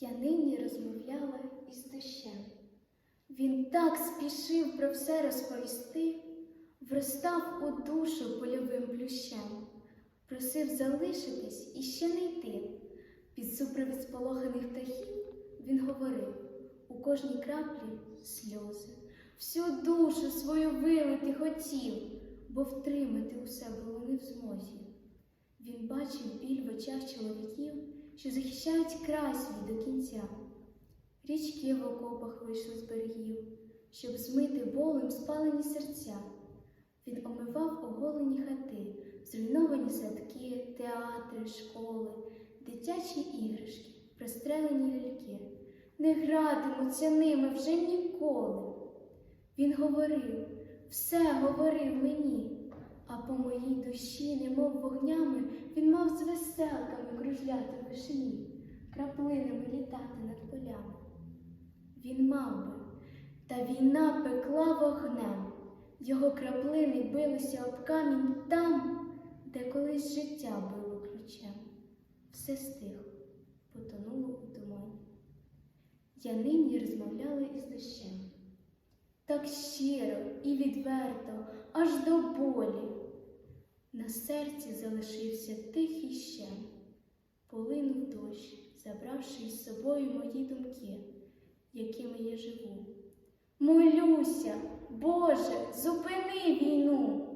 Я нині розмовляла із дощем. Він так спішив про все розповісти, вростав у душу польовим плющем, просив залишитись і ще не йти. Під супровід сполоханих птахів він говорив у кожній краплі сльози, всю душу свою вилити хотів, бо втримати усе було не в змозі. Він бачив біль в очах чоловіків, що захищають край свій до кінця. Річки в окопах вийшли з берегів, щоб змити болем спалені серця. Він омивав оголені хати, зруйновані садки, театри, школи, дитячі іграшки, прострелені ляльки. Не гратимуться ними вже ніколи. Він говорив, все говорив мені, а по моїй душі, немов вогнями, мав з веселками кружляти в вишні, краплинами літати над полями. Він мав би, та війна пекла вогнем, його краплини билися об камінь там, де колись життя було ключем. Все стихло, потонуло у тумані. Я нині розмовляла із дощем. Так щиро і відверто, аж до болі. На серці залишився тихий щем, полинув дощ, забравши із собою мої думки, якими я живу. Молюся, Боже, зупини війну.